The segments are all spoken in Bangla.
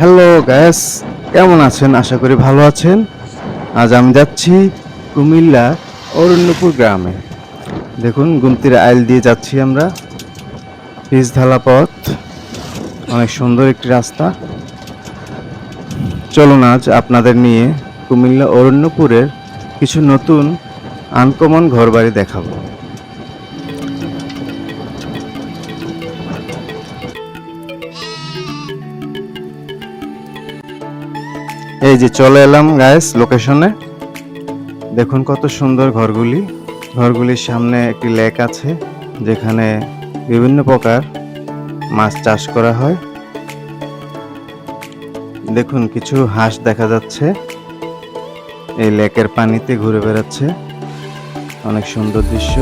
হ্যালো গ্যাস কেমন আছেন? আশা করি ভালো আছেন। আজ আমি যাচ্ছি কুমিল্লা অরণ্যপুর গ্রামে। দেখুন, গুমতির আইল দিয়ে যাচ্ছি আমরা। পিচ ঢালা পথ। অনেক সুন্দর একটি রাস্তা। চলুন আজ আপনাদের নিয়ে কুমিল্লা অরণ্যপুরের কিছু নতুন আনকমন ঘরবাড়ি দেখাবো। এই যে চলে এলাম গায়েস লোকেশনে দেখুন কত সুন্দর ঘরগুলি। ঘরগুলির সামনে একটি লেক আছে, যেখানে বিভিন্ন প্রকার মাছ চাষ করা হয়। দেখুন, কিছু হাঁস দেখা যাচ্ছে। এই লেকের পানিতে ঘুরে বেড়াচ্ছে। অনেক সুন্দর দৃশ্য।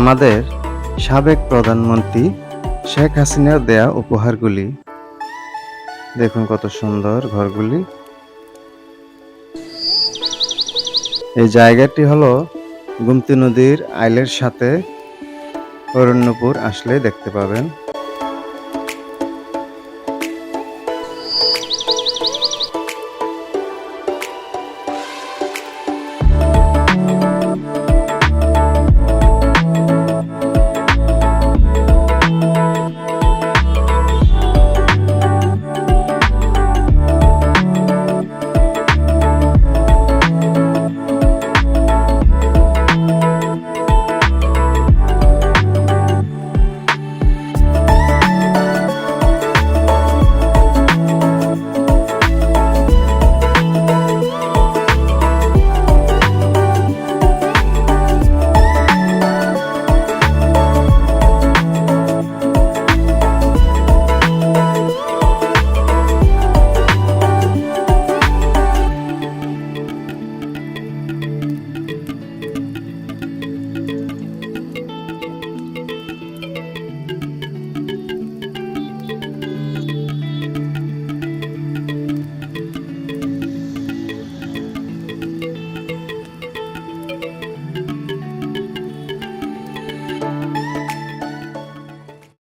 আমাদের সাবেক প্রধানমন্ত্রী শেখ হাসিনার দেয়া উপহারগুলি। দেখুন কত সুন্দর ঘরগুলি। এই জায়গাটি হলো গুমতি নদীর আইলের সাথে অরণ্যপুর আসলে দেখতে পাবেন।